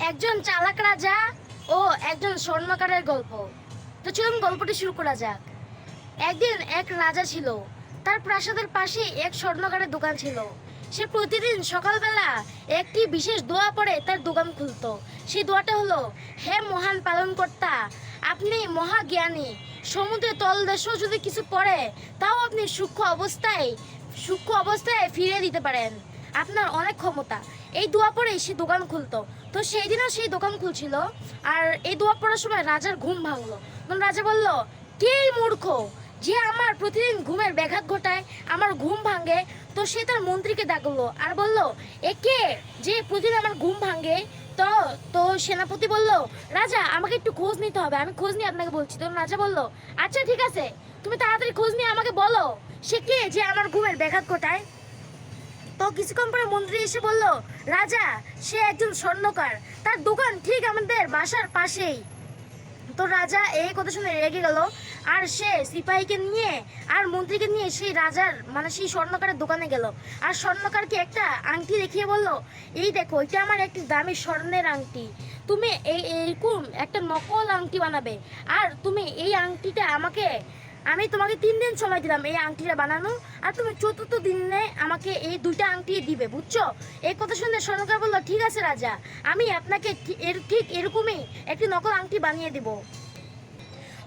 একজন চালাক রাজা ও একজন স্বর্ণকারের গল্প। তো চলুন গল্পটি শুরু করা যাক। একদিন এক রাজা ছিল। তার প্রাসাদের পাশে এক স্বর্ণকারের দোকান ছিল। সে প্রতিদিন সকালবেলা একটি বিশেষ দোয়া পড়ে তার দোকান খুলতো। সেই দোয়াটা হলো, হে মহান পালনকর্তা, আপনি মহা মহাজ্ঞানী সমুদ্রের তলদেশেও যদি কিছু পড়ে, তাও আপনি সূক্ষ্ম অবস্থায় সূক্ষ্ম অবস্থায় ফিরিয়ে দিতে পারেন। আপনার অনেক ক্ষমতা। এই দোয়া পড়েই সে দোকান খুলতো। তো সেই দিনও সেই দোকান খুলছিল। আর এই দোয়া পড়ার সময় রাজার ঘুম ভাঙলো। তখন রাজা বলল, কে মূর্খ! যে আমার প্রতিদিন ঘুমের ব্যাঘাত ঘটায়, আমার ঘুম ভাঙে। তো সে তার মন্ত্রীকে ডাকলো আর বলল এ কে যে প্রতিদিন আমার ঘুম ভাঙে, তো তো সেনাপতি বলল, রাজা, আমাকে একটু খোঁজ নিতে হবে। আমি খোঁজ নিয়ে আপনাকে বলছি। তখন রাজা বলল আচ্ছা ঠিক আছে। তুমি তাড়াতাড়ি খোঁজ নিয়ে আমাকে বলো, সে কে যে আমার ঘুমের ব্যাঘাত ঘটায়? তো কিছুক্ষণ পরে মন্ত্রী এসে বলল, রাজা, সে একজন স্বর্ণকার। তার দোকান ঠিক আমাদের বাসার পাশেই। তো রাজা এই কথা শুনে রেগে গেল। আর সে সিপাহীকে নিয়ে আর মন্ত্রীকে নিয়ে সেই রাজার মানে সেই স্বর্ণকারের দোকানে গেল। আর স্বর্ণকারকে একটা আংটি দেখিয়ে বলল, এই দেখো, এটা আমার একটি দামি স্বর্ণের আংটি। তুমি এই এরকম একটা নকল আংটি বানাবে। আর তুমি এই আংটিটা আমাকে আমি তোমাকে তিন দিন সময় দিলাম এই আংটিটা বানানো, আর তুমি চতুর্থ দিনে আমাকে এই দুইটা আংটি দিবে, বুঝছ? এই কথা শুনে স্বর্ণকার বলল, ঠিক আছে রাজা, আমি আপনাকে এর, ঠিক এরকমই একটি নকল আংটি বানিয়ে দিব।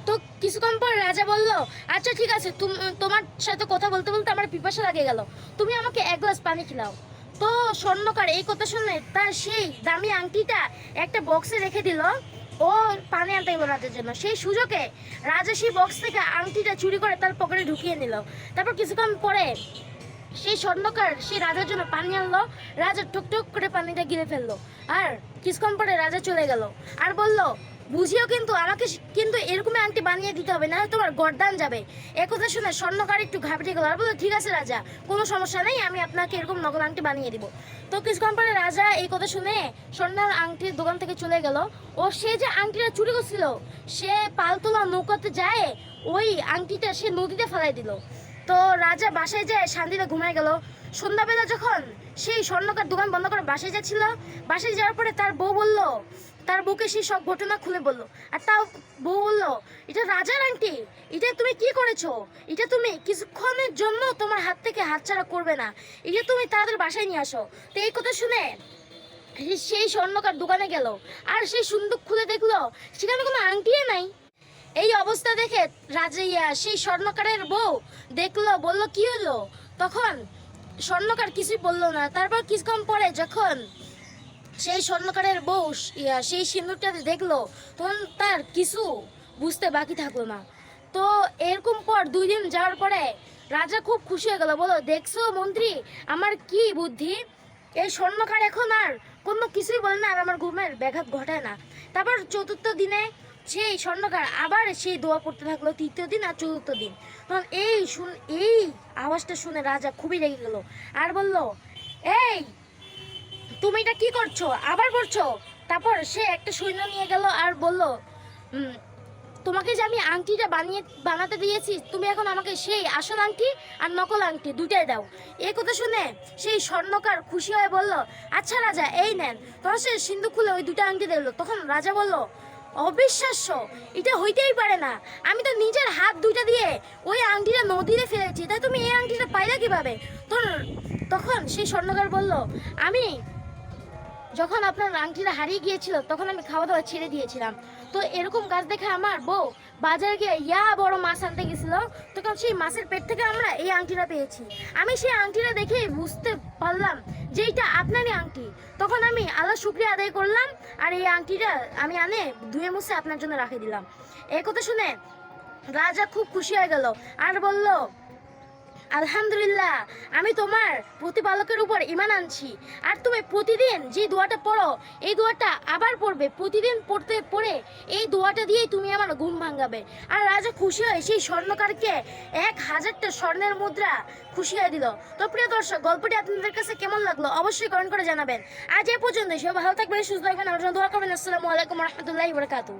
তো কিছুক্ষণ পর রাজা বলল আচ্ছা ঠিক আছে, তুম- তোমার সাথে কথা বলতে বলতে আমার পিপাসা লাগে গেল। তুমি আমাকে এক গ্লাস পানি খিলাও। তো স্বর্ণকার এই কথা শুনে তার সেই দামি আংটিটা একটা বক্সে রেখে দিল। ও পানি আনতে গেল রাজার জন্য। সেই সুযোগে রাজা সেই বক্স থেকে আংটিটা চুরি করে তার পকেটে ঢুকিয়ে নিল। তারপর কিছুক্ষণ পরে সেই স্বর্ণকার সেই রাজার জন্য পানি আনলো। রাজা টুকটুক করে পানিটা গিলে ফেলল। আর কিছুক্ষণ পরে রাজা চলে গেল। আর বলল বুঝিও কিন্তু, আমাকে কিন্তু এরকমই আংটি বানিয়ে দিতে হবে না তোমার গরদান যাবে। এ কথা শুনে স্বর্ণকার একটু ঘাবড়ে গেল। আর বলল, ঠিক আছে রাজা, কোনো সমস্যা নেই, আমি আপনাকে এরকম নকল আংটি বানিয়ে দিব। তো কিছুক্ষণ পরে রাজা এই কথা শুনে স্বর্ণের আংটির দোকান থেকে চলে গেল। ও সে যে আংটিটা চুরি করছিল, সে পালতোলা নৌকাতে যায়, ওই আংটিটা সে নদীতে ফেলাই দিল। তো রাজা বাসায় যায়, শান্তিতে ঘুমায় গেল। সন্ধ্যাবেলা যখন সেই স্বর্ণকার দোকান বন্ধ করে বাসায় যাচ্ছিল, বাসায় যাওয়ার পরে তার বউ বলল তার বউকে সেই সব ঘটনা খুলে বলল। আর তাও বউ বলল, এটা রাজার আংটি। এটা তুমি কি করেছ? এটা তুমি কিছুক্ষণের জন্য তোমার হাত থেকে হাতছাড়া করবে না। এটা তুমি তাদের বাসায় নিয়ে আসো। তো এই কথা শুনে সেই স্বর্ণকার দোকানে গেল। আর সেই সুন্দর খুলে দেখল, সেখানে কোনো আংটিও নাই। এই অবস্থা দেখে রাজাইয়া সেই স্বর্ণকারের বউ দেখল, বলল, কি হলো? তখন স্বর্ণকার কিছুই বলল না। তারপর কিছুক্ষণ পরে যখন সেই স্বর্ণকারের বউ সেই সিন্দুরটা দেখল, তখন তার কিছু বুঝতে বাকি থাকল না। তো এরকম পর দুই দিন যাওয়ার পরে রাজা খুব খুশি হয়ে গেল বলো দেখছ মন্ত্রী, আমার কি বুদ্ধি? এই স্বর্ণকার এখন আর কোনো কিছুই বলে না, আর আমার ঘুমের ব্যাঘাত ঘটায় না। তারপর চতুর্থ দিনে সেই স্বর্ণকার আবার সেই দোয়া পড়তে থাকল, তৃতীয় দিন আর চতুর্থ দিন। তখন এই শুন, এই আওয়াজটা শুনে রাজা খুবই রেগে গেল, আর বলল, এই তুমি এটা কি করছ? আবার করছ তারপর সে একটা সৈন্য নিয়ে গেল আর বলল তোমাকে যে আমি আংটিটা বানিয়ে, বানাতে দিয়েছি, তুমি এখন আমাকে সেই আসল আংটি আর নকল আংটি দুটাই দাও। এই কথা শুনে সেই স্বর্ণকার খুশি হয়ে বলল আচ্ছা রাজা, এই নেন। তখন সে সিন্ধু খুলে ওই দুটা আংটি দিল তখন রাজা বলল, অবিশ্বাস্য, এটা হইতেই পারে না। আমি তো নিজের হাত দুইটা দিয়ে ওই আংটিটা নদীতে ফেলেছি। তাই তুমি এই আংটিটা পাইলে কীভাবে? তোর তখন সেই স্বর্ণকার বলল, আমি যখন আপনার আংটিটা হারিয়ে গিয়েছিল, তখন আমি খাওয়া দাওয়া ছেড়ে দিয়েছিলাম। তো এরকম গাছ দেখে আমার বউ বাজারে গিয়ে, ইয়া বড় মাছ আনতে গেছিল। তখন সেই মাছের পেট থেকে আমরা এই আংটিটা পেয়েছি। আমি সেই আংটিটা দেখে বুঝতে পারলাম যে এটা আপনারই আংটি। তখন আমি আল্লাহ শুক্রিয়া আদায় করলাম আর এই আংটিটা আমি আনে ধুয়ে মুছে আপনার জন্য রাখে দিলাম। এই কথা শুনে রাজা খুব খুশি হয়ে গেল আর বলল আলহামদুলিল্লাহ, আমি তোমার প্রতিপালকের উপর ইমান আনছি। আর তুমি প্রতিদিন যে দোয়াটা পড়ো, এই দোয়াটা আবার পড়বে। প্রতিদিন পড়তে, পড়ে এই দোয়াটা দিয়েই তুমি আমার ঘুম ভাঙাবে। আর রাজা খুশি হয়ে সেই স্বর্ণকারকে এক হাজারটা স্বর্ণের মুদ্রা খুশি হয়ে দিল। তো প্রিয় দর্শক, গল্পটি আপনাদের কাছে কেমন লাগল অবশ্যই কমেন্ট করে জানাবেন। আজ এ পর্যন্ত সব ভালো থাকবেন, সুস্থ থাকবেন। আমার জন্য দোয়া করবেন। আসসালামু আলাইকুম রহমতুল্লাহি বরকাতু